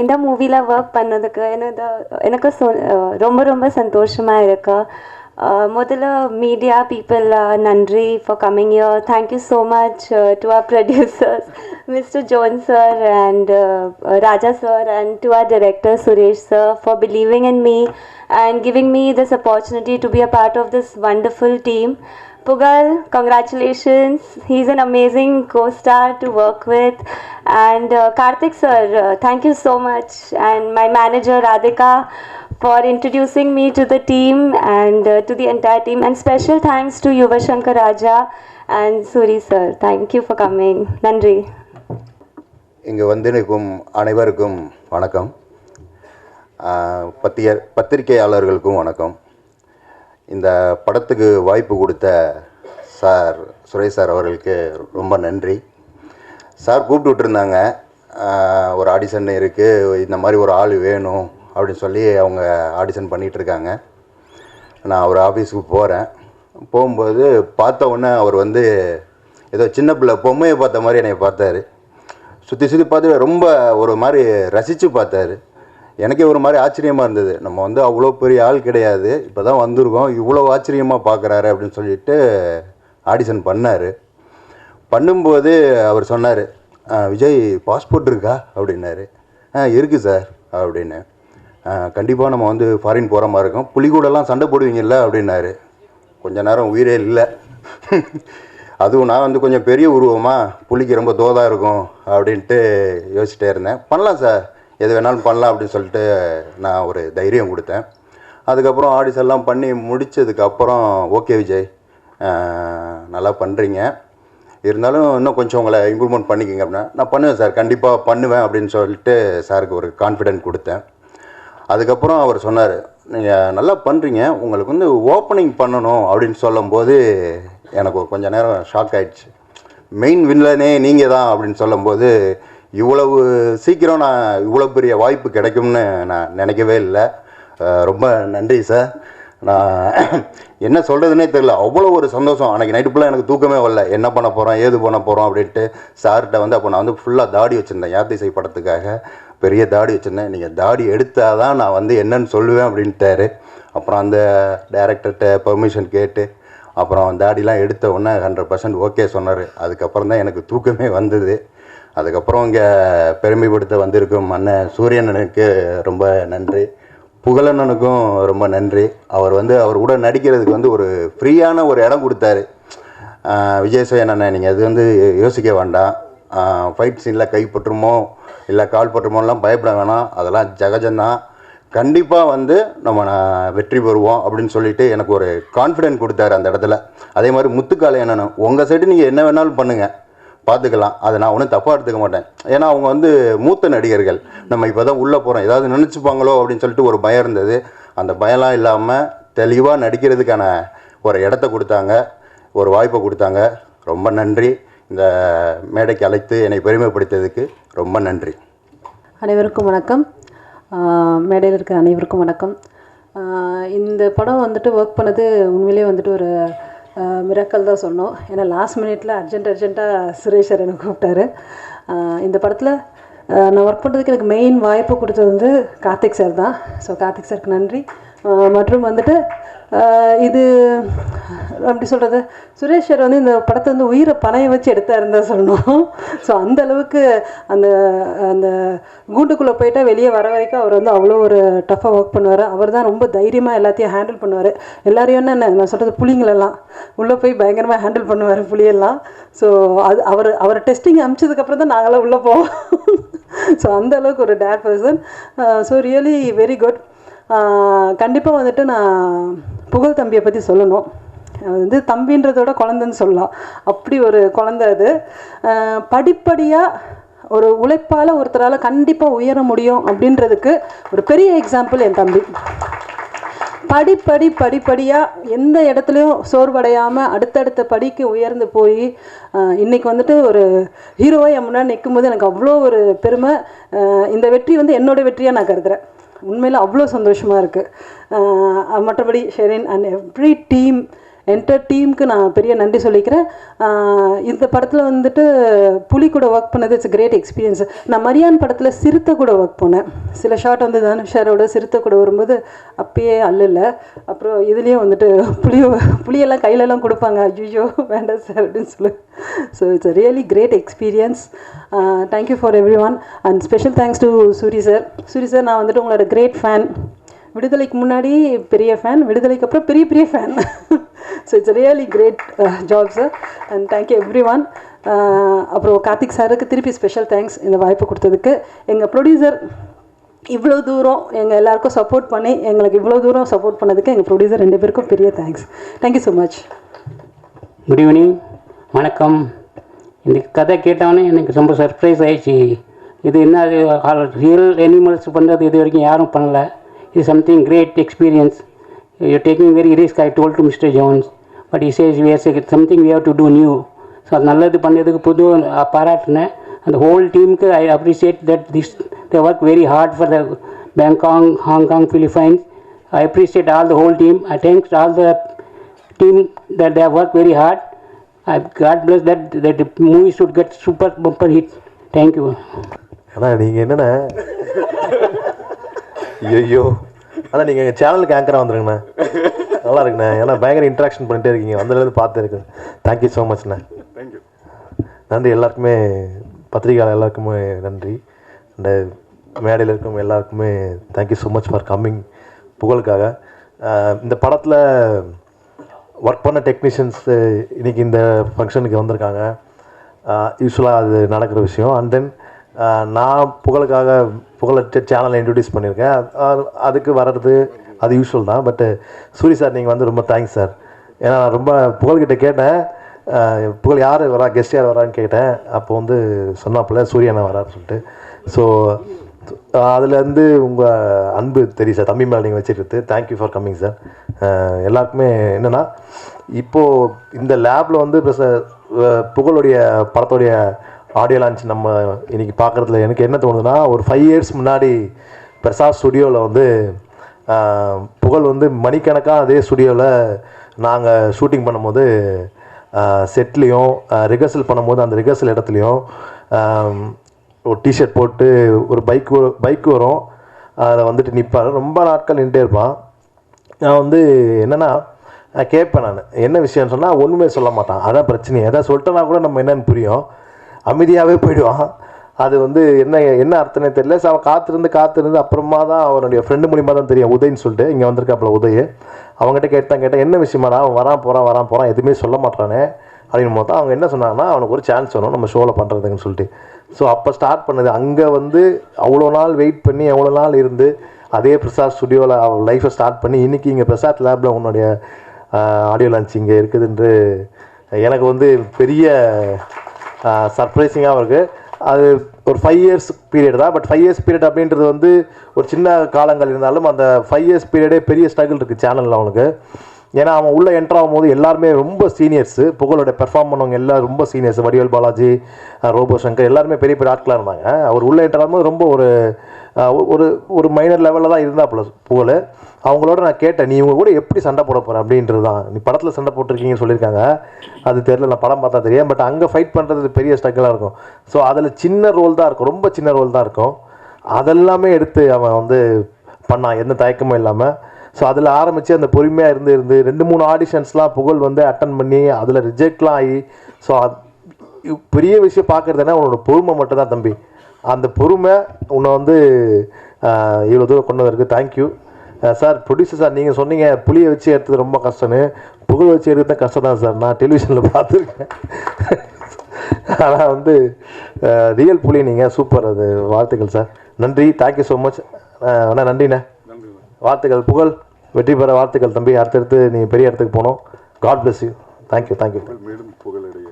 இந்த மூவியில் ஒர்க் பண்ணதுக்கு எனது எனக்கு சொ ரொம்ப ரொம்ப சந்தோஷமாக இருக்கு Uh, முதல்ல மீடியா பீப்புள் நன்றி for coming here thank you so much to our producers mister John sir and Raja sir and to our director Suresh sir for believing in me and giving me this opportunity to be a part of this wonderful team. Pugal, congratulations. He's an amazing co star to work with. And uh, Karthik sir, uh, thank you so much. And my manager Radhika for introducing me to the team and uh, to the entire team. And special thanks to Yuva Shankar Raja and Suri sir. Thank you for coming. Nandri. இங்கே வந்திருக்கும் அனைவருக்கும் வணக்கம் பத்திய பத்திரிகையாளர்களுக்கும் வணக்கம் இந்த படத்துக்கு வாய்ப்பு கொடுத்த சார் சுரேஷ் சார் அவர்களுக்கு ரொம்ப நன்றி. சார் கூப்பிட்டு விட்டுருந்தாங்க ஒரு ஆடிஷன் இருக்குது இந்த மாதிரி ஒரு ஆள் வேணும் அப்படின்னு சொல்லி அவங்க ஆடிஷன் பண்ணிகிட்டு இருக்காங்க நான் அவர் ஆஃபீஸுக்கு போகிறேன் போகும்போது பார்த்த உடனே அவர் வந்து ஏதோ சின்ன பிள்ளை பொம்மையை பார்த்த மாதிரி என்னை பார்த்தாரு. சுற்றி சுற்றி பார்த்து ரொம்ப ஒரு மாதிரி ரசித்து பார்த்தாரு. எனக்கே ஒரு மாதிரி ஆச்சரியமாக இருந்தது. நம்ம வந்து அவ்வளோ பெரிய ஆள் கிடையாது. இப்போ தான் வந்திருக்கோம். இவ்வளோ ஆச்சரியமாக பார்க்குறாரு அப்படின்னு சொல்லிட்டு ஆடிஷன் பண்ணார். பண்ணும்போது அவர் சொன்னார் விஜய் பாஸ்போர்ட் இருக்கா? அப்படின்னாரு. ஆ இருக்குது சார் அப்படின்னு. கண்டிப்பாக நம்ம வந்து ஃபாரின் போகிற மாதிரி இருக்கும். புலிகூடெல்லாம் சண்டை போடுவீங்கல்ல அப்படின்னாரு. கொஞ்ச நேரம் உயிரே இல்லை. அதுவும் நான் வந்து கொஞ்சம் பெரிய உருவமாக புலிக்கு ரொம்ப தோதாக இருக்கும் அப்படின்ட்டு யோசிச்சிட்டே இருந்தேன். பண்ணலாம் சார். எது வேணாலும் பண்ணலாம் அப்படின்னு சொல்லிட்டு நான் ஒரு தைரியம் கொடுத்தேன். அதுக்கப்புறம் ஆடிஷன் எல்லாம் பண்ணி முடித்ததுக்கப்புறம் ஓகே விஜய் நல்லா பண்ணுறீங்க இருந்தாலும் இன்னும் கொஞ்சம் உங்களை இம்ப்ரூவ்மெண்ட் பண்ணிக்கிங்க அப்படின்னா நான் பண்ணுவேன் சார் கண்டிப்பாக பண்ணுவேன் அப்படின்னு சொல்லிட்டு சாருக்கு ஒரு கான்ஃபிடென்ட் கொடுத்தேன். அதுக்கப்புறம் அவர் சொன்னார் நீங்கள் நல்லா பண்ணுறீங்க உங்களுக்கு வந்து ஓப்பனிங் பண்ணணும் அப்படின்னு சொல்லும்போது எனக்கு ஒரு நேரம் ஷாக் ஆகிடுச்சு மெயின் வில்லனே நீங்கள் தான் அப்படின்னு சொல்லும்போது இவ்வளவு சீக்கிரம் நான் இவ்வளோ பெரிய வாய்ப்பு கிடைக்கும்னு நான் நினைக்கவே இல்லை. ரொம்ப நன்றி சார் நான் என்ன சொல்கிறதுனே தெரில அவ்வளோ ஒரு சந்தோஷம். அன்றைக்கி நைட்டு ஃபுல்லாக எனக்கு தூக்கமே வரல. என்ன பண்ண போகிறோம் ஏது பண்ண போகிறோம் அப்படின்ட்டு சார்கிட்ட வந்து அப்போ நான் வந்து ஃபுல்லாக தாடி வச்சுருந்தேன். யாத்திசை படத்துக்காக பெரிய தாடி வச்சுருந்தேன். நீங்கள் தாடி எடுத்தால் தான் நான் வந்து என்னன்னு சொல்லுவேன் அப்படின்ட்டாரு. அப்புறம் அந்த டேரக்டர்கிட்ட பெர்மிஷன் கேட்டு அப்புறம் தாடிலாம் எடுத்த உடனே ஹண்ட்ரட் பர்சன்ட் ஓகே சொன்னார். அதுக்கப்புறம் தான் எனக்கு தூக்கமே வந்தது. அதுக்கப்புறம் இங்கே பெருமைப்படுத்த வந்திருக்கும் அண்ணன் சூரியனனுக்கு ரொம்ப நன்றி. புகழண்ணனுக்கும் ரொம்ப நன்றி. அவர் வந்து அவர் கூட நடிக்கிறதுக்கு வந்து ஒரு ஃப்ரீயான ஒரு இடம் கொடுத்தாரு. விஜய் சேவன் அண்ணன் நீங்கள் அது வந்து யோசிக்க வேண்டாம். ஃபைட் சீனில் கை பட்டுருமோ இல்லை கால் பட்டுருமோலாம் பயப்பட வேணாம். அதெல்லாம் ஜகஜந்தான் கண்டிப்பாக வந்து நம்ம நான் வெற்றி பெறுவோம் அப்படின்னு சொல்லிட்டு எனக்கு ஒரு கான்ஃபிடென்ட் கொடுத்தாரு அந்த இடத்துல. அதே மாதிரி முத்துக்காலை என்னென்னு உங்கள் சைடு நீங்கள் என்ன வேணாலும் பண்ணுங்கள் பார்த்துக்கலாம். அதை நான் ஒன்றும் தப்பாக எடுத்துக்க மாட்டேன். ஏன்னா அவங்க வந்து மூத்த நடிகர்கள். நம்ம இப்போ தான் உள்ளே போகிறோம் ஏதாவது நினச்சிப்பாங்களோ அப்படின்னு சொல்லிட்டு ஒரு பயம் இருந்தது. அந்த பயம்லாம் இல்லாமல் தெளிவாக நடிக்கிறதுக்கான ஒரு இடத்த கொடுத்தாங்க. ஒரு வாய்ப்பை கொடுத்தாங்க. ரொம்ப நன்றி. இந்த மேடைக்கு அழைத்து என்னை பெருமைப்படுத்தியதுக்கு ரொம்ப நன்றி. அனைவருக்கும் வணக்கம். மேடையில் இருக்கிற அனைவருக்கும் வணக்கம். இந்த படம் வந்துட்டு ஒர்க் பண்ணது உண்மையிலேயே வந்துட்டு ஒரு மிராக்கல் தான் சொன்னோம். ஏன்னா லாஸ்ட் மினிட்ல அர்ஜென்ட் அர்ஜென்ட்டாக சுரேஷ் சார் எனக்கு கூப்பிட்டாரு. இந்த படத்தில் நான் ஒர்க் பண்ணுறதுக்கு எனக்கு மெயின் வாய்ப்பு கொடுத்தது வந்து கார்த்திக் சார் தான். ஸோ கார்த்திக் சாருக்கு நன்றி. மற்றும் வந்துட்டு இது அப்படி சொல்கிறது சுரேஷ் சார் வந்து இந்த படத்தை வந்து உயிரை பணைய வச்சு எடுத்தாருன்னு தான் சொல்லணும். ஸோ அந்த அளவுக்கு அந்த அந்த கூண்டுக்குள்ளே போயிட்டா வெளியே வர வரைக்கும் அவர் வந்து அவ்வளோ ஒரு டஃப்பாக ஒர்க் பண்ணுவார். அவர் தான் ரொம்ப தைரியமாக எல்லாத்தையும் ஹேண்டில் பண்ணுவார். எல்லாரையும் என்ன நான் சொல்கிறது புளிங்களெல்லாம் உள்ளே போய் பயங்கரமாக ஹேண்டில் பண்ணுவார் புளியெல்லாம் ஸோ அது அவர் அவர் டெஸ்டிங் அமிச்சதுக்கப்புறம் தான் நாங்களாம் உள்ளே போவோம். ஸோ அந்த அளவுக்கு ஒரு that person so really very good கண்டிப்பாக வந்துட்டு நான் புகழ் தம்பியை பற்றி சொல்லணும். வந்து தம்பின்றதோட குழந்தைன்னு சொல்லலாம். அப்படி ஒரு குழந்தை அது. படிப்படியாக ஒரு உழைப்பால் ஒருத்தரால் கண்டிப்பாக உயர முடியும் அப்படின்றதுக்கு ஒரு பெரிய எக்ஸாம்பிள் என் தம்பி. படிப்படி படிப்படியாக எந்த இடத்துலையும் சோர்வடையாமல் அடுத்தடுத்த படிக்கு உயர்ந்து போய் இன்றைக்கி வந்துட்டு ஒரு ஹீரோவாக என் முன்னாடி நிற்கும்போது எனக்கு அவ்வளோ ஒரு பெருமை. இந்த வெற்றி வந்து என்னோட வெற்றியாக நான் கருதுகிறேன் உண்மையில் அவ்வளோ சந்தோஷமாக இருக்குது மற்றபடி Sherin and every team entire டீமுக்கு நான் பெரிய நன்றி சொல்லிக்கிறேன். இந்த படத்தில் வந்துட்டு புலி கூட ஒர்க் பண்ணது இட்ஸ் கிரேட் எக்ஸ்பீரியன்ஸ் நான் மரியான் படத்தில் சிறுத்தை கூட ஒர்க் பண்ணேன் சில ஷாட் வந்து தனுஷாரோட சிறுத்தை கூட வரும்போது அப்பயே அல்லல. அப்புறம் இதுலேயும் வந்துட்டு புளியோ புளியெல்லாம் கையிலலாம் கொடுப்பாங்க. ஐயோ வேண்டாம் சார் அப்படின்னு சொல்லி. So it's a really great experience thank you for everyone and special thanks to Soori sir Soori sir நான் வந்துட்டு உங்களோட கிரேட் ஃபேன் விடுதலைக்கு முன்னாடி பெரிய ஃபேன் விடுதலைக்கு அப்புறம் பெரிய பெரிய fan so it's really great job sir and thank you everyone அப்புறம் கார்த்திக் சாருக்கு திருப்பி ஸ்பெஷல் தேங்க்ஸ் இந்த வாய்ப்பு கொடுத்ததுக்கு. எங்கள் ப்ரொடியூசர் இவ்வளோ தூரம் எங்கள் எல்லாருக்கும் சப்போர்ட் பண்ணி எங்களுக்கு இவ்வளோ தூரம் சப்போர்ட் பண்ணதுக்கு எங்கள் ப்ரொடியூசர் ரெண்டு பேருக்கும் பெரிய thanks thank you so much good evening வணக்கம். இந்த கதை கேட்டவொடனே எனக்கு ரொம்ப சர்ப்ரைஸ் ஆயிடுச்சு. இது என்ன ரியல் அனிமல்ஸ் பண்ணுறது இது வரைக்கும் யாரும் பண்ணல. இது something great experience you taking very risk I told to mister Jones but is as years something we have to do new so அது நல்லது பண்ணதுக்கு புது அஹ், பாராட்டினேன் அந்த ஹோல் டீமுக்கு I appreciate that this the work very hard for the Bangkok Hong Philippines I appreciate all the whole team. I thank all the team that they have worked very hard. I God bless that that the movie should get super bumper hit. Thank you. ஆனால் நீங்கள் என்னென்ன ஐயோ ஆனால் நீங்கள் எங்கள் சேனலுக்கு ஆங்கராக வந்துருங்கண்ணா. நல்லா இருக்குண்ணே. ஏன்னா பயங்கர இன்ட்ராக்ஷன் பண்ணிட்டே இருக்கீங்க. வந்ததுலேருந்து பார்த்து இருக்கு தேங்க்யூ ஸோ மச்ண்ணே நன்றி எல்லாருக்குமே. பத்திரிகையாளர் எல்லாருக்குமே நன்றி. இந்த மேடையில் இருக்கும் எல்லாருக்குமே thank you so much for coming புகழுக்காக. இந்த படத்தில் ஒர்க் பண்ண டெக்னீஷியன்ஸு இன்றைக்கி இந்த ஃபங்க்ஷனுக்கு வந்திருக்காங்க. யூஸ்வலாக அது நடக்கிற விஷயம். அண்ட் தென் நான் புகழுக்காக புகழற்ற சேனலை இன்ட்ரடியூஸ் பண்ணியிருக்கேன். அதுக்கு வர்றது அது யூஸ்வல் தான் பட்டு சூரி சார் நீங்கள் வந்து ரொம்ப தேங்க்ஸ் சார் ஏன்னா நான் ரொம்ப புகழ்கிட்ட கேட்டேன். புகழ் யார் வரா கெஸ்ட் யார் வரான்னு கேட்டேன். அப்போ வந்து சொன்னாப்புல சூரியனை வரான்னு சொல்லிட்டு. ஸோ அதுலேருந்து உங்கள் அன்பு தெரியும் சார் தம்பி மேலே நீங்கள் வச்சுருக்கு தேங்க்யூ ஃபார் கம்மிங் சார் எல்லாருக்குமே என்னென்னா இப்போது இந்த லேபில் வந்து இப்போ புகழுடைய படத்துடைய ஆடியோ லான்ச் நம்ம இன்றைக்கி பார்க்குறதுல எனக்கு என்ன தோணுதுன்னா ஒரு ஃபைவ் இயர்ஸ் முன்னாடி பிரசாத் ஸ்டுடியோவில் வந்து புகழ் வந்து மணிக்கணக்காக அதே ஸ்டுடியோவில் நாங்கள் ஷூட்டிங் பண்ணும்போது செட்லேயும் ரிஹர்சல் பண்ணும்போது அந்த ரிஹர்சல் இடத்துலையும் ஒரு டிஷர்ட் போட்டு ஒரு பைக் பைக் வரும். அதில் வந்துட்டு நிற்பார் ரொம்ப நாட்கள் நின்றுட்டே இருப்பான். நான் வந்து என்னென்னா நான் கேட்பேன் நான். என்ன விஷயம்னு சொன்னால் ஒன்றுமே சொல்ல மாட்டான். அதான் பிரச்சனை எதாவது சொல்லிட்டேன்னா கூட நம்ம என்னென்னு புரியும். அமைதியாகவே போயிடுவான். அது வந்து என்ன என்ன அர்த்தமே தெரியல. ஸோ அவன் காத்திருந்து காத்திருந்து அப்புறமா தான் அவனுடைய ஃப்ரெண்டு மூலியமாக தான் தெரியும். உதயன்னு சொல்லிட்டு இங்கே வந்திருக்காப்புல உதய். அவங்ககிட்ட கேட்டான் கேட்டேன் என்ன விஷயமாடா? அவன் வரான் போகிறான் வரான் போகிறான் எதுவுமே சொல்ல மாட்டானே அப்படின்னு போது அவங்க என்ன சொன்னாங்கன்னா அவனுக்கு ஒரு சான்ஸ் வேணும். நம்ம ஷோவில் பண்ணுறதுன்னு சொல்லிட்டு. ஸோ அப்போ ஸ்டார்ட் பண்ணது. அங்கே வந்து அவ்வளோ நாள் வெயிட் பண்ணி அவ்வளோ நாள் இருந்து அதே பிரசாத் ஸ்டுடியோவில் அவன் லைஃப்பை ஸ்டார்ட் பண்ணி இன்றைக்கி இங்கே பிரசாத் லேபில் உன்னுடைய ஆடியோ லான்ச் இங்கே இருக்குதுன்று எனக்கு வந்து பெரிய சர்ப்ரைசிங்காகவும் இருக்குது அது ஒரு ஃபைவ் இயர்ஸ் பீரியட் தான். பட் ஃபைவ் இயர்ஸ் பீரியட் அப்படின்றது வந்து ஒரு சின்ன காலங்கள் இருந்தாலும் அந்த ஃபைவ் இயர்ஸ் பீரியடே பெரிய ஸ்ட்ரகிள் இருக்குது சேனலில் அவனுக்கு. ஏன்னா அவன் உள்ளே என்ட்ரு ஆகும்போது எல்லாருமே ரொம்ப சீனியர்ஸு புகழோட பெர்ஃபார்ம் பண்ணவங்க எல்லாம் ரொம்ப சீனியர்ஸ் வடிவேல் பாலாஜி ரோபோ சங்கர் எல்லாருமே பெரிய பெரிய ஆட்களாக இருந்தாங்க. அவர் உள்ளே என்ட்ரு ஆகும்போது ரொம்ப ஒரு ஒரு ஒரு மைனர் லெவலில் தான் இருந்தாப்புல புகழ். அவங்களோட நான் கேட்டேன் நீ இவங்க கூட எப்படி சண்டை போட போகிற அப்படின்றது தான். நீ படத்தில் சண்டை போட்டிருக்கீங்கன்னு சொல்லியிருக்காங்க. அது தெரியல நான் படம் பார்த்தா தெரியும். பட் அங்கே ஃபைட் பண்ணுறது பெரிய ஸ்ட்ரகிளாக இருக்கும். ஸோ அதில் சின்ன ரோல் தான் இருக்கும். ரொம்ப சின்ன ரோல் தான் இருக்கும். அதெல்லாமே எடுத்து அவன் வந்து பண்ணான். எந்த தயக்கமும் இல்லாமல் ஸோ அதில் ஆரம்பித்து அந்த பொறுமையாக இருந்து இருந்து ரெண்டு மூணு ஆடிஷன்ஸ்லாம் புகழ் வந்து அட்டன் பண்ணி அதில் ரிஜெக்ட்லாம் ஆகி ஸோ பெரிய விஷயம் பார்க்குறதுனா உன்னோட பொறுமை மட்டும்தான் தம்பி. அந்த பொறுமை உன்னை வந்து இவ்வளோ தூரம் கொண்டு வந்திருக்கு. தேங்க்யூ சார் ப்ரொடியூசர் சார் நீங்கள் சொன்னீங்க புளியை வச்சு எடுத்தது ரொம்ப கஷ்டம்னு. புகழ் வச்சு எடுத்தது கஷ்டம் தான் சார் நான் டெலிவிஷனில் பார்த்துருக்கேன். ஆனால் வந்து ரியல் புலி நீங்கள் சூப்பர் அது. வாழ்த்துக்கள் சார் நன்றி. தேங்க்யூ ஸோ மச் அண்ணா நன்றிண்ணே. வாழ்த்துக்கள் புகழ். வெற்றி பெற வாழ்த்துக்கள் தம்பி. அடுத்தடுத்து நீ பெரிய இடத்துக்கு போகணும். God bless you thank you thank you மேலும் புகழ்.